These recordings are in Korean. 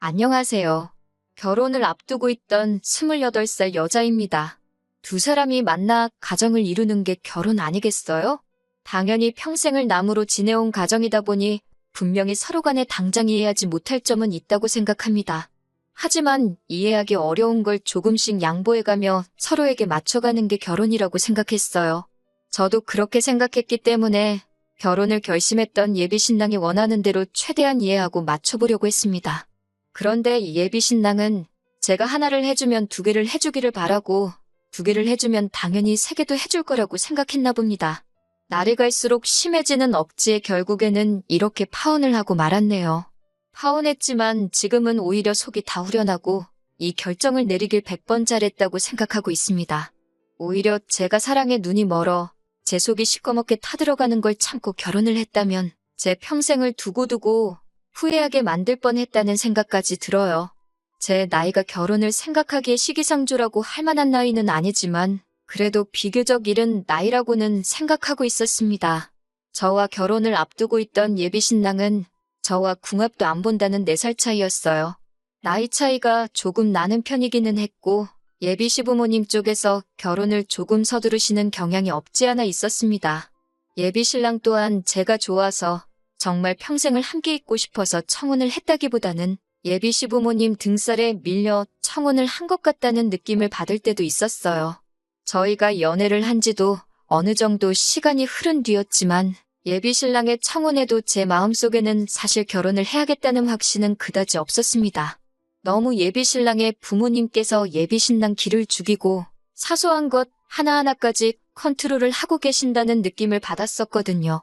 안녕하세요. 결혼을 앞두고 있던 28살 여자입니다. 두 사람이 만나 가정을 이루는 게 결혼 아니겠어요? 당연히 평생을 남으로 지내온 가정이다 보니 분명히 서로 간에 당장 이해하지 못할 점은 있다고 생각합니다. 하지만 이해하기 어려운 걸 조금씩 양보해가며 서로에게 맞춰가는 게 결혼이라고 생각했어요. 저도 그렇게 생각했기 때문에 결혼을 결심했던 예비 신랑이 원하는 대로 최대한 이해하고 맞춰보려고 했습니다. 그런데 예비 신랑은 제가 하나를 해주면 두 개를 해주기를 바라고 두 개를 해주면 당연히 세 개도 해줄 거라고 생각했나 봅니다. 날이 갈수록 심해지는 억지에 결국에는 이렇게 파혼을 하고 말았네요. 파혼했지만 지금은 오히려 속이 다 후련하고 이 결정을 내리길 100번 잘했다고 생각하고 있습니다. 오히려 제가 사랑에 눈이 멀어 제 속이 시꺼멓게 타들어가는 걸 참고 결혼을 했다면 제 평생을 두고두고 후회하게 만들 뻔했다는 생각까지 들어요. 제 나이가 결혼을 생각하기에 시기상조라고 할 만한 나이는 아니지만 그래도 비교적 이른 나이라고는 생각하고 있었습니다. 저와 결혼을 앞두고 있던 예비 신랑은 저와 궁합도 안 본다는 4살 차이였어요. 나이 차이가 조금 나는 편이기는 했고 예비 시부모님 쪽에서 결혼을 조금 서두르시는 경향이 없지 않아 있었습니다. 예비 신랑 또한 제가 좋아서 정말 평생을 함께 있고 싶어서 청혼을 했다기보다는 예비 시부모님 등살에 밀려 청혼을 한 것 같다는 느낌을 받을 때도 있었어요. 저희가 연애를 한 지도 어느 정도 시간이 흐른 뒤였지만 예비 신랑의 청혼에도 제 마음속에는 사실 결혼을 해야겠다는 확신은 그다지 없었습니다. 너무 예비 신랑의 부모님께서 예비 신랑 길을 죽이고 사소한 것 하나하나까지 컨트롤을 하고 계신다는 느낌을 받았었거든요.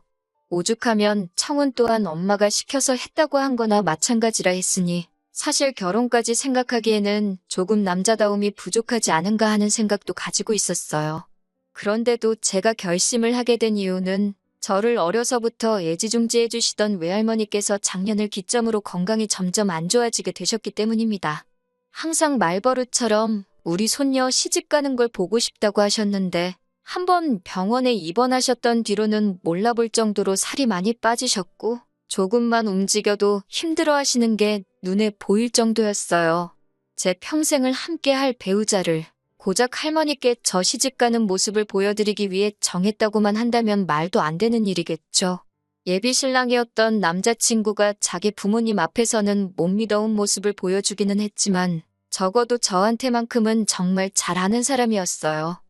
오죽하면 청혼 또한 엄마가 시켜서 했다고 한 거나 마찬가지라 했으니 사실 결혼까지 생각하기에는 조금 남자다움이 부족하지 않은가 하는 생각도 가지고 있었어요. 그런데도 제가 결심을 하게 된 이유는 저를 어려서부터 애지중지해 주시던 외할머니께서 작년을 기점으로 건강이 점점 안 좋아지게 되셨기 때문입니다. 항상 말버릇처럼 우리 손녀 시집 가는 걸 보고 싶다고 하셨는데 한 번 병원에 입원하셨던 뒤로는 몰라볼 정도로 살이 많이 빠지셨고 조금만 움직여도 힘들어 하시는 게 눈에 보일 정도였어요. 제 평생을 함께 할 배우자를 고작 할머니께 저 시집가는 모습을 보여드리기 위해 정했다고만 한다면 말도 안 되는 일이겠죠. 예비 신랑이었던 남자친구가 자기 부모님 앞에서는 못 믿어온 모습을 보여주기는 했지만 적어도 저한테만큼은 정말 잘하는 사람이었어요.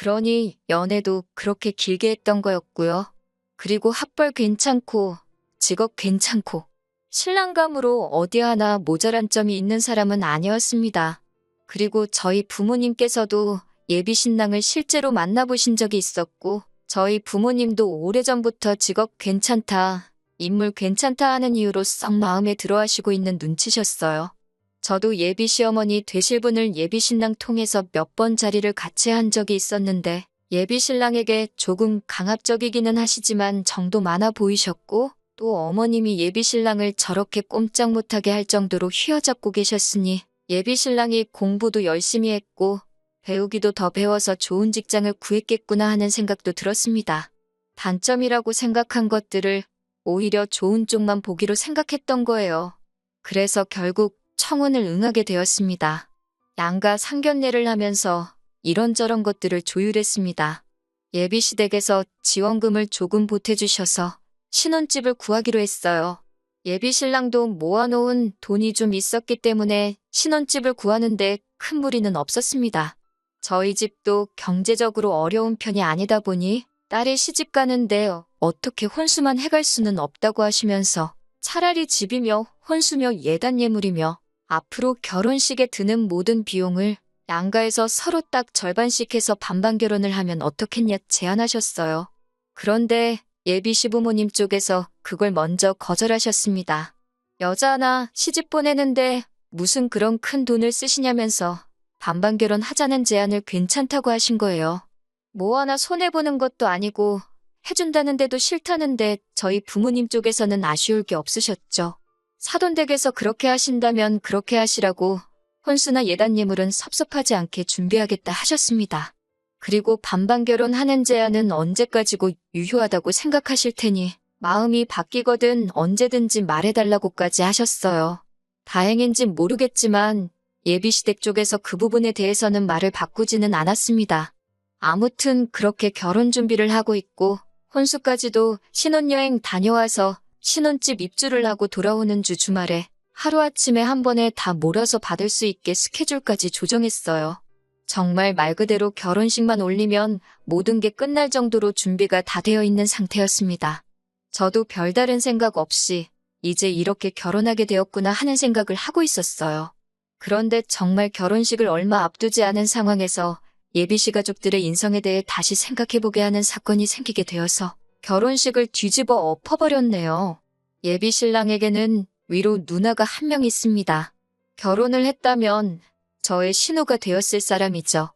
그러니 연애도 그렇게 길게 했던 거였고요. 그리고 학벌 괜찮고 직업 괜찮고 신랑감으로 어디 하나 모자란 점이 있는 사람은 아니었습니다. 그리고 저희 부모님께서도 예비 신랑을 실제로 만나보신 적이 있었고 저희 부모님도 오래전부터 직업 괜찮다, 인물 괜찮다 하는 이유로 썩 마음에 들어 하시고 있는 눈치셨어요. 저도 예비 시어머니 되실 분을 예비 신랑 통해서 몇 번 자리를 같이 한 적이 있었는데 예비 신랑에게 조금 강압적이기는 하시지만 정도 많아 보이셨고 또 어머님이 예비 신랑을 저렇게 꼼짝 못하게 할 정도로 휘어잡고 계셨으니 예비 신랑이 공부도 열심히 했고 배우기도 더 배워서 좋은 직장을 구했겠구나 하는 생각도 들었습니다. 단점이라고 생각한 것들을 오히려 좋은 쪽만 보기로 생각했던 거예요. 그래서 결국 청혼을 응하게 되었습니다. 양가 상견례를 하면서 이런저런 것들을 조율했습니다. 예비시댁에서 지원금을 조금 보태주셔서 신혼집을 구하기로 했어요. 예비 신랑도 모아놓은 돈이 좀 있었기 때문에 신혼집을 구하는데 큰 무리는 없었습니다. 저희 집도 경제적으로 어려운 편이 아니다 보니 딸이 시집 가는데 어떻게 혼수만 해갈 수는 없다고 하시면서 차라리 집이며 혼수며 예단 예물이며 앞으로 결혼식에 드는 모든 비용을 양가에서 서로 딱 절반씩 해서 반반 결혼을 하면 어떻겠냐 제안하셨어요. 그런데 예비 시부모님 쪽에서 그걸 먼저 거절하셨습니다. 여자 하나 시집 보내는데 무슨 그런 큰 돈을 쓰시냐면서 반반 결혼 하자는 제안을 괜찮다고 하신 거예요. 뭐 하나 손해보는 것도 아니고 해준다는데도 싫다는데 저희 부모님 쪽에서는 아쉬울 게 없으셨죠. 사돈댁에서 그렇게 하신다면 그렇게 하시라고 혼수나 예단 예물은 섭섭하지 않게 준비하겠다 하셨습니다. 그리고 반반 결혼하는 제안은 언제까지고 유효하다고 생각하실 테니 마음이 바뀌거든 언제든지 말해달라고까지 하셨어요. 다행인진 모르겠지만 예비시댁 쪽에서 그 부분에 대해서는 말을 바꾸지는 않았습니다. 아무튼 그렇게 결혼 준비를 하고 있고 혼수까지도 신혼여행 다녀와서 신혼집 입주를 하고 돌아오는 주 주말에 하루아침에 한 번에 다 몰아서 받을 수 있게 스케줄까지 조정했어요. 정말 말 그대로 결혼식만 올리면 모든 게 끝날 정도로 준비가 다 되어 있는 상태였습니다. 저도 별다른 생각 없이 이제 이렇게 결혼하게 되었구나 하는 생각을 하고 있었어요. 그런데 정말 결혼식을 얼마 앞두지 않은 상황에서 예비씨 가족들의 인성에 대해 다시 생각해보게 하는 사건이 생기게 되어서 결혼식을 뒤집어 엎어버렸네요. 예비 신랑에게는 위로 누나가 한 명 있습니다. 결혼을 했다면 저의 신우가 되었을 사람이죠.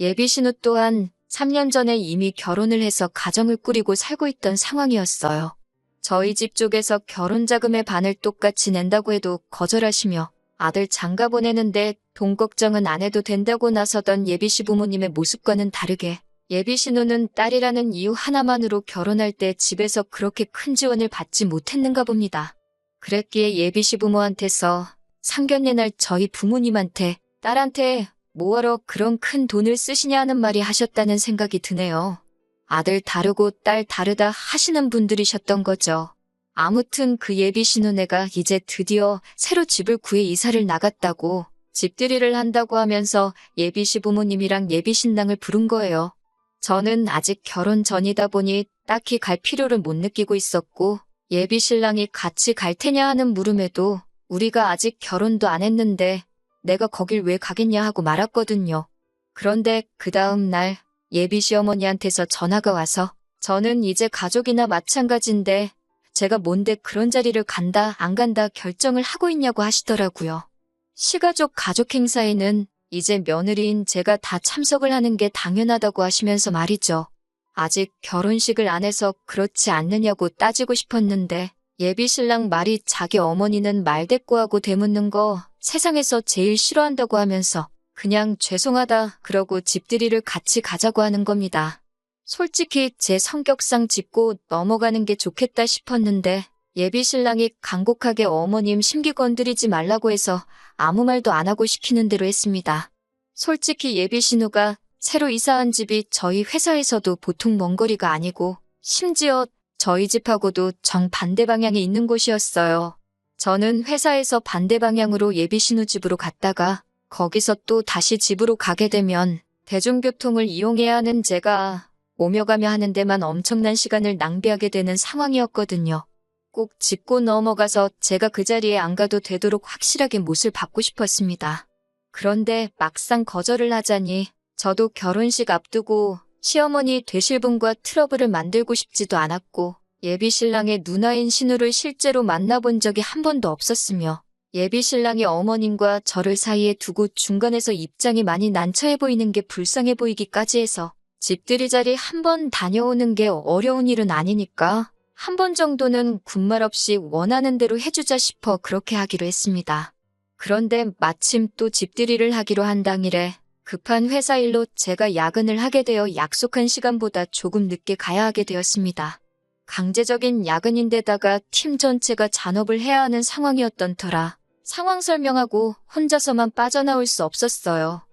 예비 신우 또한 3년 전에 이미 결혼을 해서 가정을 꾸리고 살고 있던 상황이었어요. 저희 집 쪽에서 결혼 자금의 반을 똑같이 낸다고 해도 거절하시며 아들 장가 보내는데 돈 걱정은 안 해도 된다고 나서던 예비씨 부모님의 모습과는 다르게 예비씨 누는 딸이라는 이유 하나만으로 결혼할 때 집에서 그렇게 큰 지원을 받지 못했는가 봅니다. 그랬기에 예비씨 부모한테서 상견례 날 저희 부모님한테 딸한테 뭐하러 그런 큰 돈을 쓰시냐 하는 말이 하셨다는 생각이 드네요. 아들 다르고 딸 다르다 하시는 분들이셨던 거죠. 아무튼 그 예비 신혼애가 이제 드디어 새로 집을 구해 이사를 나갔다고 집들이를 한다고 하면서 예비 시부모님이랑 예비 신랑을 부른 거예요. 저는 아직 결혼 전이다 보니 딱히 갈 필요를 못 느끼고 있었고 예비 신랑이 같이 갈 테냐 하는 물음에도 우리가 아직 결혼도 안 했는데 내가 거길 왜 가겠냐 하고 말았거든요. 그런데 그 다음 날 예비 시어머니한테서 전화가 와서 저는 이제 가족이나 마찬가지인데 제가 뭔데 그런 자리를 간다 안 간다 결정을 하고 있냐고 하시더라고요. 시가족 가족 행사에는 이제 며느리인 제가 다 참석을 하는 게 당연하다고 하시면서 말이죠. 아직 결혼식을 안 해서 그렇지 않느냐고 따지고 싶었는데 예비 신랑 말이 자기 어머니는 말대꾸하고 되묻는 거 세상에서 제일 싫어한다고 하면서 그냥 죄송하다 그러고 집들이를 같이 가자고 하는 겁니다. 솔직히 제 성격상 짚고 넘어가는 게 좋겠다 싶었는데 예비 신랑이 간곡하게 어머님 심기 건드리지 말라고 해서 아무 말도 안 하고 시키는 대로 했습니다. 솔직히 예비 신우가 새로 이사한 집이 저희 회사에서도 보통 먼 거리가 아니고 심지어 저희 집하고도 정반대 방향에 있는 곳이었어요. 저는 회사에서 반대 방향으로 예비 신우 집으로 갔다가 거기서 또 다시 집으로 가게 되면 대중교통을 이용해야 하는 제가 오며 가며 하는 데만 엄청난 시간을 낭비하게 되는 상황이었거든요. 꼭 짚고 넘어가서 제가 그 자리에 안 가도 되도록 확실하게 못을 받고 싶었습니다. 그런데 막상 거절을 하자니 저도 결혼식 앞두고 시어머니 되실 분과 트러블을 만들고 싶지도 않았고 예비 신랑의 누나인 신우를 실제로 만나본 적이 한 번도 없었으며 예비 신랑의 어머님과 저를 사이에 두고 중간에서 입장이 많이 난처해 보이는 게 불쌍해 보이기까지 해서 집들이 자리 한 번 다녀오는 게 어려운 일은 아니니까 한 번 정도는 군말 없이 원하는 대로 해주자 싶어 그렇게 하기로 했습니다. 그런데 마침 또 집들이를 하기로 한 당일에 급한 회사 일로 제가 야근을 하게 되어 약속한 시간보다 조금 늦게 가야 하게 되었습니다. 강제적인 야근인데다가 팀 전체가 잔업을 해야 하는 상황이었던 터라 상황 설명하고 혼자서만 빠져나올 수 없었어요.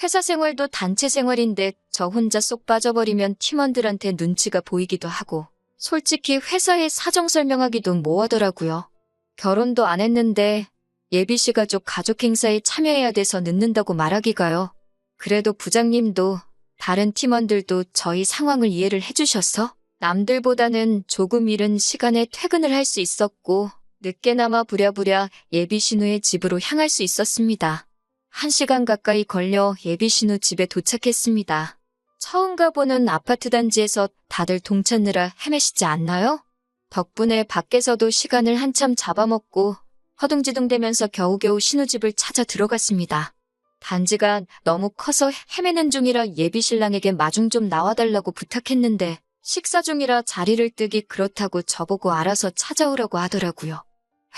회사 생활도 단체 생활인데 저 혼자 쏙 빠져버리면 팀원들한테 눈치가 보이기도 하고 솔직히 회사에 사정 설명하기도 뭐하더라고요. 결혼도 안 했는데 예비씨 가족 가족 행사에 참여해야 돼서 늦는다고 말하기가요. 그래도 부장님도 다른 팀원들도 저희 상황을 이해를 해주셔서 남들보다는 조금 이른 시간에 퇴근을 할 수 있었고 늦게나마 부랴부랴 예비 신우의 집으로 향할 수 있었습니다. 한 시간 가까이 걸려 예비 신우 집에 도착했습니다. 처음 가보는 아파트 단지에서 다들 동찾느라 헤매시지 않나요? 덕분에 밖에서도 시간을 한참 잡아먹고 허둥지둥대면서 겨우겨우 신우집을 찾아 들어갔습니다. 단지가 너무 커서 헤매는 중이라 예비 신랑에게 마중 좀 나와달라고 부탁했는데 식사 중이라 자리를 뜨기 그렇다고 저보고 알아서 찾아오라고 하더라고요.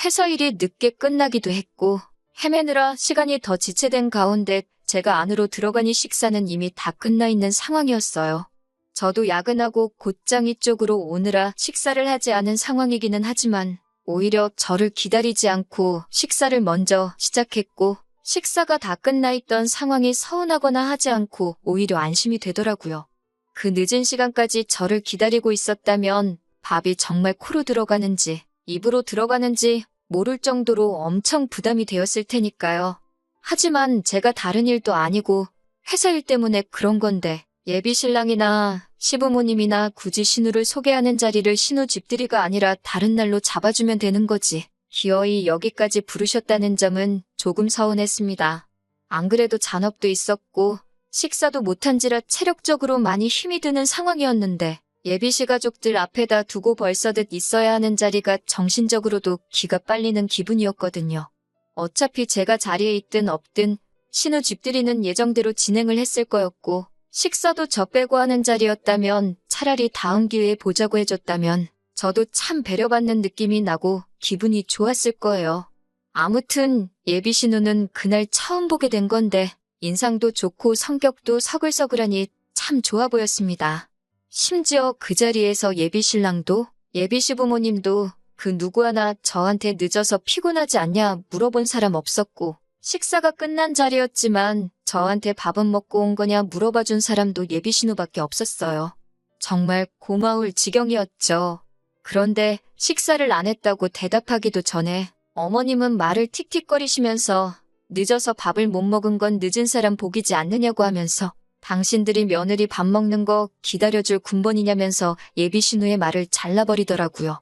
회사 일이 늦게 끝나기도 했고 헤매느라 시간이 더 지체된 가운데 제가 안으로 들어가니 식사는 이미 다 끝나 있는 상황이었어요. 저도 야근하고 곧장 이쪽으로 오느라 식사를 하지 않은 상황이기는 하지만 오히려 저를 기다리지 않고 식사를 먼저 시작했고 식사가 다 끝나 있던 상황이 서운하거나 하지 않고 오히려 안심이 되더라고요. 그 늦은 시간까지 저를 기다리고 있었다면 밥이 정말 코로 들어가는지 입으로 들어가는지 모를 정도로 엄청 부담이 되었을 테니까요. 하지만 제가 다른 일도 아니고 회사 일 때문에 그런 건데 예비 신랑이나 시부모님이나 굳이 신우를 소개하는 자리를 신우 집들이가 아니라 다른 날로 잡아주면 되는 거지. 기어이 여기까지 부르셨다는 점은 조금 서운했습니다. 안 그래도 잔업도 있었고 식사도 못한지라 체력적으로 많이 힘이 드는 상황이었는데 예비시 가족들 앞에다 두고 벌써듯 있어야 하는 자리가 정신적으로도 기가 빨리는 기분이었거든요. 어차피 제가 자리에 있든 없든 신우 집들이는 예정대로 진행을 했을 거였고 식사도 저 빼고 하는 자리였다면 차라리 다음 기회에 보자고 해줬다면 저도 참 배려받는 느낌이 나고 기분이 좋았을 거예요. 아무튼 예비 신우는 그날 처음 보게 된 건데 인상도 좋고 성격도 서글서글하니 참 좋아 보였습니다. 심지어 그 자리에서 예비 신랑도 예비 시부모님도 그 누구 하나 저한테 늦어서 피곤하지 않냐 물어본 사람 없었고 식사가 끝난 자리였지만 저한테 밥은 먹고 온 거냐 물어봐 준 사람도 예비 신우밖에 없었어요. 정말 고마울 지경이었죠. 그런데 식사를 안 했다고 대답하기도 전에 어머님은 말을 틱틱거리시면서 늦어서 밥을 못 먹은 건 늦은 사람 복이지 않느냐고 하면서 당신들이 며느리 밥 먹는 거 기다려줄 군번이냐면서 예비 신우의 말을 잘라버리더라고요.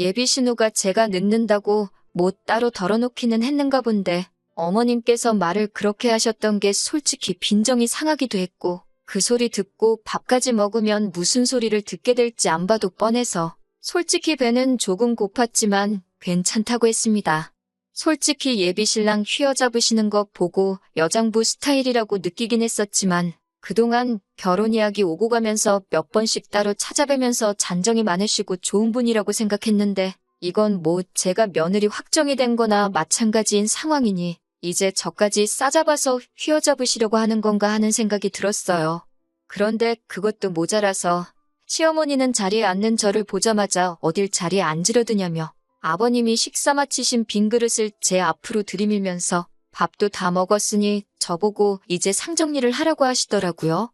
예비 신우가 제가 늦는다고 뭐 따로 덜어놓기는 했는가 본데 어머님께서 말을 그렇게 하셨던 게 솔직히 빈정이 상하기도 했고 그 소리 듣고 밥까지 먹으면 무슨 소리를 듣게 될지 안 봐도 뻔해서 솔직히 배는 조금 고팠지만 괜찮다고 했습니다. 솔직히 예비 신랑 휘어잡으시는 거 보고 여장부 스타일이라고 느끼긴 했었지만 그동안 결혼 이야기 오고 가면서 몇 번씩 따로 찾아뵈면서 잔정이 많으시고 좋은 분이라고 생각했는데 이건 뭐 제가 며느리 확정이 된 거나 마찬가지인 상황이니 이제 저까지 싸잡아서 휘어잡으시려고 하는 건가 하는 생각이 들었어요. 그런데 그것도 모자라서 시어머니는 자리에 앉는 저를 보자마자 어딜 자리에 앉으려드냐며 아버님이 식사 마치신 빈 그릇을 제 앞으로 들이밀면서 밥도 다 먹었으니 저보고 이제 상정리를 하라고 하시더라고요.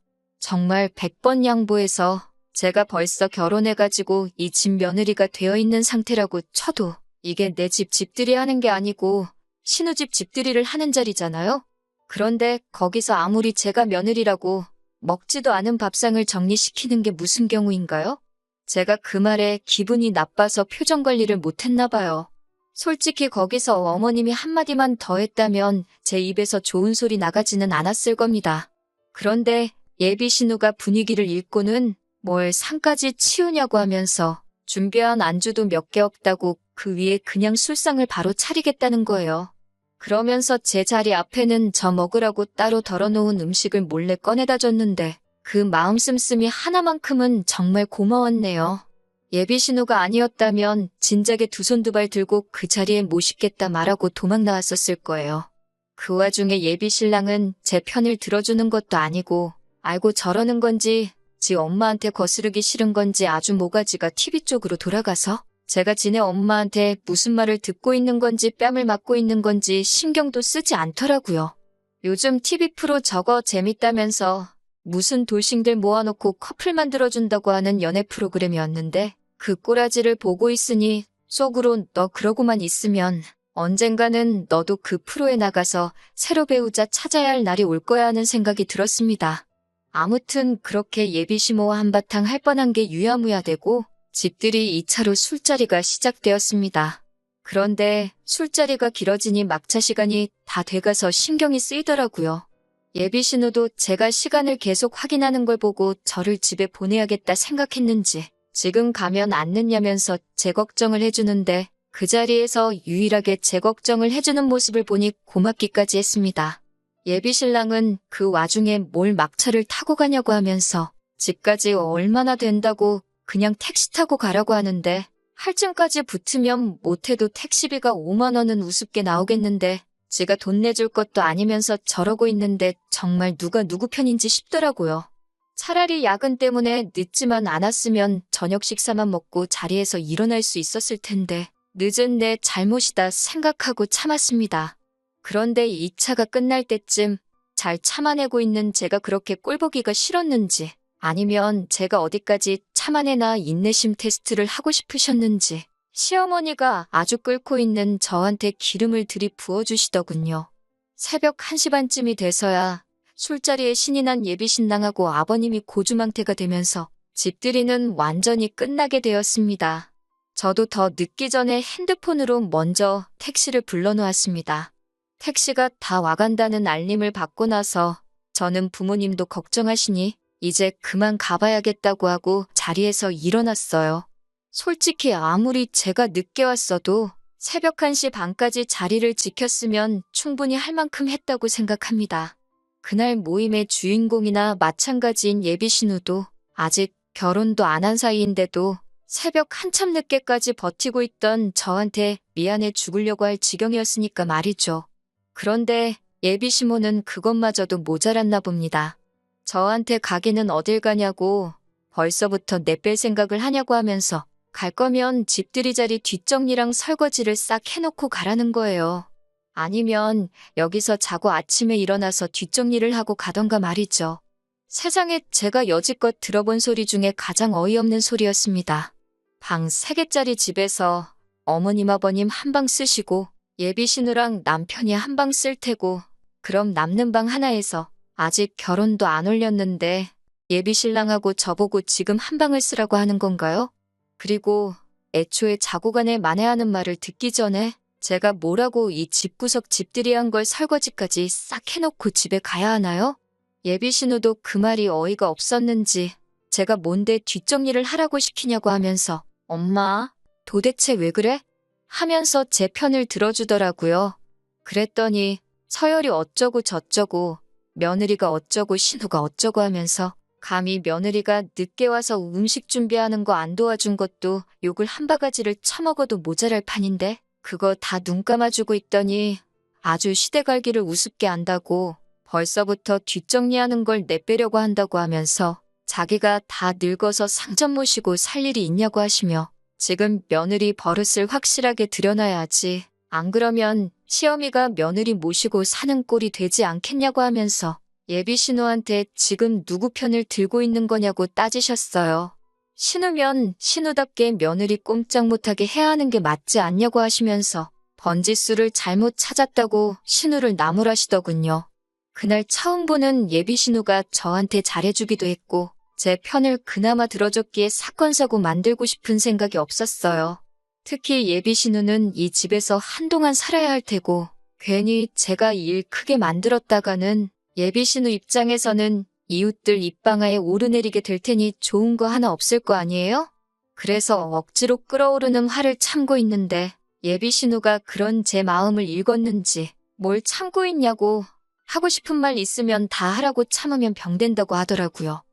정말 100번 양보해서 제가 벌써 결혼해가지고 이 집 며느리가 되어 있는 상태라고 쳐도 이게 내 집 집들이 하는 게 아니고 신우집 집들이를 하는 자리잖아요. 그런데 거기서 아무리 제가 며느리라고 먹지도 않은 밥상을 정리시키는 게 무슨 경우인가요? 제가 그 말에 기분이 나빠서 표정 관리를 못했나 봐요. 솔직히 거기서 어머님이 한마디만 더 했다면 제 입에서 좋은 소리 나가지는 않았을 겁니다. 그런데 예비 신우가 분위기를 읽고는 뭘 상까지 치우냐고 하면서 준비한 안주도 몇 개 없다고 그 위에 그냥 술상을 바로 차리겠다는 거예요. 그러면서 제 자리 앞에는 저 먹으라고 따로 덜어놓은 음식을 몰래 꺼내다 줬는데 그 마음 씀씀이 하나만큼은 정말 고마웠네요. 예비 신우가 아니었다면 진작에 두 손 두 발 들고 그 자리에 모시겠다 말하고 도망 나왔었을 거예요. 그 와중에 예비 신랑은 제 편을 들어주는 것도 아니고 알고 저러는 건지 지 엄마한테 거스르기 싫은 건지 아주 모가지가 TV 쪽으로 돌아가서 제가 지네 엄마한테 무슨 말을 듣고 있는 건지 뺨을 맞고 있는 건지 신경도 쓰지 않더라고요. 요즘 TV 프로 저거 재밌다면서 무슨 돌싱들 모아놓고 커플 만들어준다고 하는 연애 프로그램이었는데 그 꼬라지를 보고 있으니 속으로 너 그러고만 있으면 언젠가는 너도 그 프로에 나가서 새로 배우자 찾아야 할 날이 올 거야 하는 생각이 들었습니다. 아무튼 그렇게 예비시모와 한바탕 할 뻔한 게 유야무야 되고 집들이 2차로 술자리가 시작되었습니다. 그런데 술자리가 길어지니 막차 시간이 다 돼가서 신경이 쓰이더라고요. 예비 신우도 제가 시간을 계속 확인하는 걸 보고 저를 집에 보내야겠다 생각했는지 지금 가면 안 늦냐면서 제 걱정을 해주는데 그 자리에서 유일하게 제 걱정을 해주는 모습을 보니 고맙기까지 했습니다. 예비 신랑은 그 와중에 뭘 막차를 타고 가냐고 하면서 집까지 얼마나 된다고 그냥 택시 타고 가라고 하는데 할증까지 붙으면 못해도 택시비가 5만 원은 우습게 나오겠는데 지가 돈 내줄 것도 아니면서 저러고 있는데 정말 누가 누구 편인지 싶더라고요. 차라리 야근 때문에 늦지만 않았으면 저녁 식사만 먹고 자리에서 일어날 수 있었을 텐데 늦은 내 잘못이다 생각하고 참았습니다. 그런데 2차가 끝날 때쯤 잘 참아내고 있는 제가 그렇게 꼴보기가 싫었는지 아니면 제가 어디까지 참아내나 인내심 테스트를 하고 싶으셨는지 시어머니가 아주 끓고 있는 저한테 기름을 들이부어 주시더군요. 새벽 1시 반쯤이 돼서야 술자리에 신이 난 예비신랑하고 아버님이 고주망태가 되면서 집들이는 완전히 끝나게 되었습니다. 저도 더 늦기 전에 핸드폰으로 먼저 택시를 불러놓았습니다. 택시가 다 와간다는 알림을 받고 나서 저는 부모님도 걱정하시니 이제 그만 가봐야겠다고 하고 자리에서 일어났어요. 솔직히 아무리 제가 늦게 왔어도 새벽 1시 반까지 자리를 지켰으면 충분히 할 만큼 했다고 생각합니다. 그날 모임의 주인공이나 마찬가지인 예비신우도 아직 결혼도 안 한 사이인데도 새벽 한참 늦게까지 버티고 있던 저한테 미안해 죽으려고 할 지경이었으니까 말이죠. 그런데 예비 시모는 그것마저도 모자랐나 봅니다. 저한테 가기는 어딜 가냐고 벌써부터 내뺄 생각을 하냐고 하면서 갈 거면 집들이 자리 뒷정리랑 설거지를 싹 해놓고 가라는 거예요. 아니면 여기서 자고 아침에 일어나서 뒷정리를 하고 가던가 말이죠. 세상에 제가 여지껏 들어본 소리 중에 가장 어이없는 소리였습니다. 방 3개짜리 집에서 어머님 아버님 한 방 쓰시고 예비 신우랑 남편이 한 방 쓸 테고 그럼 남는 방 하나에서 아직 결혼도 안 올렸는데 예비 신랑하고 저보고 지금 한 방을 쓰라고 하는 건가요? 그리고 애초에 자고간에 만회하는 말을 듣기 전에 제가 뭐라고 이 집구석 집들이 한 걸 설거지까지 싹 해놓고 집에 가야 하나요? 예비 신우도 그 말이 어이가 없었는지 제가 뭔데 뒷정리를 하라고 시키냐고 하면서 엄마 도대체 왜 그래? 하면서 제 편을 들어주더라고요. 그랬더니 서열이 어쩌고 저쩌고 며느리가 어쩌고 신우가 어쩌고 하면서 감히 며느리가 늦게 와서 음식 준비하는 거 안 도와준 것도 욕을 한 바가지를 처먹어도 모자랄 판인데 그거 다 눈 감아주고 있더니 아주 시대갈기를 우습게 안다고 벌써부터 뒷정리하는 걸 내빼려고 한다고 하면서 자기가 다 늙어서 상점 모시고 살 일이 있냐고 하시며 지금 며느리 버릇을 확실하게 들여놔야지 안 그러면 시어미가 며느리 모시고 사는 꼴이 되지 않겠냐고 하면서 예비 신우한테 지금 누구 편을 들고 있는 거냐고 따지셨어요. 신우면 신우답게 며느리 꼼짝 못하게 해야 하는 게 맞지 않냐고 하시면서 번지수를 잘못 찾았다고 신우를 나무라시더군요. 그날 처음 보는 예비 신우가 저한테 잘해주기도 했고 제 편을 그나마 들어줬기에 사건 사고 만들고 싶은 생각이 없었어요. 특히 예비 신우는 이 집에서 한동안 살아야 할 테고 괜히 제가 일 크게 만들었다가는 예비 신우 입장에서는 이웃들 입방아에 오르내리게 될 테니 좋은 거 하나 없을 거 아니에요? 그래서 억지로 끓어오르는 화를 참고 있는데 예비 신우가 그런 제 마음을 읽었는지 뭘 참고 있냐고 하고 싶은 말 있으면 다 하라고 참으면 병된다고 하더라고요.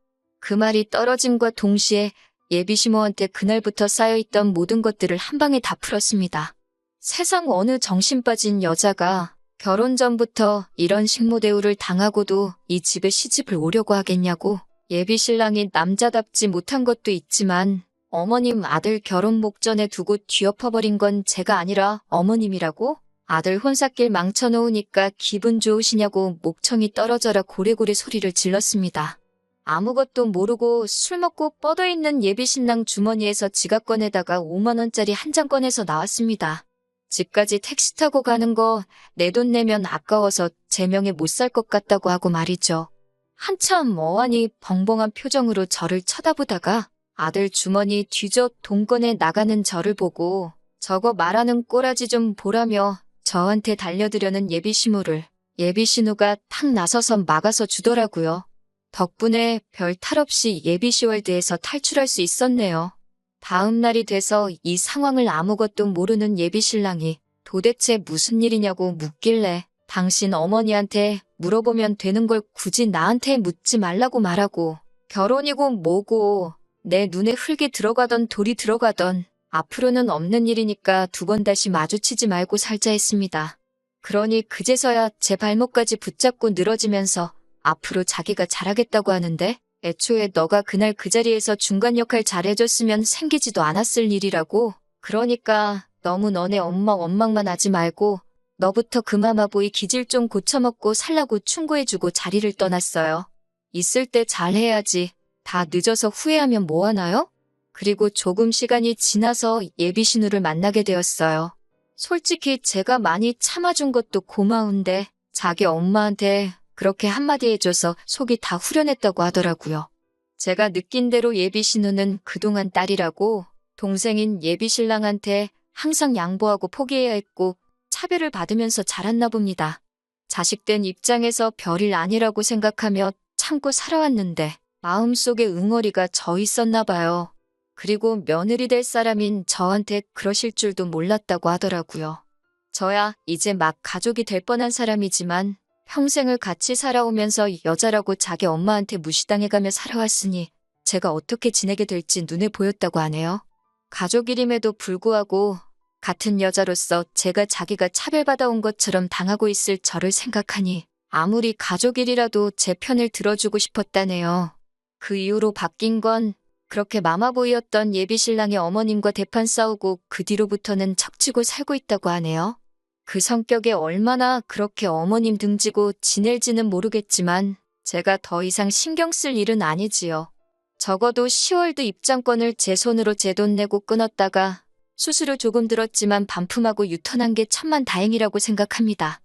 그 말이 떨어짐과 동시에 예비시모한테 그날부터 쌓여있던 모든 것들을 한 방에 다 풀었습니다. 세상 어느 정신 빠진 여자가 결혼 전부터 이런 식모 대우를 당하고도 이 집에 시집을 오려고 하겠냐고 예비 신랑이 남자답지 못한 것도 있지만 어머님 아들 결혼 목전에 두고 뒤엎어버린 건 제가 아니라 어머님이라고? 아들 혼사길 망쳐놓으니까 기분 좋으시냐고 목청이 떨어져라 고래고래 소리를 질렀습니다. 아무것도 모르고 술 먹고 뻗어 있는 예비 신랑 주머니에서 지갑 꺼내다가 5만원짜리 한 장 꺼내서 나왔습니다. 집까지 택시 타고 가는 거 내 돈 내면 아까워서 제 명에 못 살 것 같다고 하고 말이죠. 한참 어안이 벙벙한 표정으로 저를 쳐다보다가 아들 주머니 뒤져 돈 꺼내 나가는 저를 보고 저거 말하는 꼬라지 좀 보라며 저한테 달려들려는 예비 시무를 예비 신우가 탁 나서서 막아서 주더라고요. 덕분에 별 탈 없이 예비 시월드에서 탈출할 수 있었네요. 다음 날이 돼서 이 상황을 아무것도 모르는 예비 신랑이 도대체 무슨 일이냐고 묻길래 당신 어머니한테 물어보면 되는 걸 굳이 나한테 묻지 말라고 말하고 결혼이고 뭐고 내 눈에 흙이 들어가던 돌이 들어가던 앞으로는 없는 일이니까 두 번 다시 마주치지 말고 살자 했습니다. 그러니 그제서야 제 발목까지 붙잡고 늘어지면서 앞으로 자기가 잘하겠다고 하는데 애초에 너가 그날 그 자리에서 중간 역할 잘해줬으면 생기지도 않았을 일이라고. 그러니까 너무 너네 엄마 원망만 하지 말고 너부터 그 마마보이 기질 좀 고쳐먹고 살라고 충고해주고 자리를 떠났어요. 있을 때 잘해야지. 다 늦어서 후회하면 뭐하나요? 그리고 조금 시간이 지나서 예비 신우를 만나게 되었어요. 솔직히 제가 많이 참아준 것도 고마운데 자기 엄마한테 그렇게 한마디 해줘서 속이 다 후련했다고 하더라고요. 제가 느낀 대로 예비 신우는 그동안 딸이라고 동생인 예비 신랑한테 항상 양보하고 포기해야 했고 차별을 받으면서 자랐나 봅니다. 자식된 입장에서 별일 아니라고 생각하며 참고 살아왔는데 마음속에 응어리가 져 있었나 봐요. 그리고 며느리 될 사람인 저한테 그러실 줄도 몰랐다고 하더라고요. 저야 이제 막 가족이 될 뻔한 사람이지만 평생을 같이 살아오면서 여자라고 자기 엄마한테 무시당해가며 살아왔으니 제가 어떻게 지내게 될지 눈에 보였다고 하네요. 가족이림에도 불구하고 같은 여자로서 제가 자기가 차별받아온 것처럼 당하고 있을 저를 생각하니 아무리 가족일이라도 제 편을 들어주고 싶었다네요. 그 이후로 바뀐 건 그렇게 마마보이였던 예비 신랑의 어머님과 대판 싸우고 그 뒤로부터는 척지고 살고 있다고 하네요. 그 성격에 얼마나 그렇게 어머님 등지고 지낼지는 모르겠지만 제가 더 이상 신경 쓸 일은 아니지요. 적어도 10월도 입장권을 제 손으로 제 돈 내고 끊었다가 수수료 조금 들었지만 반품하고 유턴한 게 천만 다행이라고 생각합니다.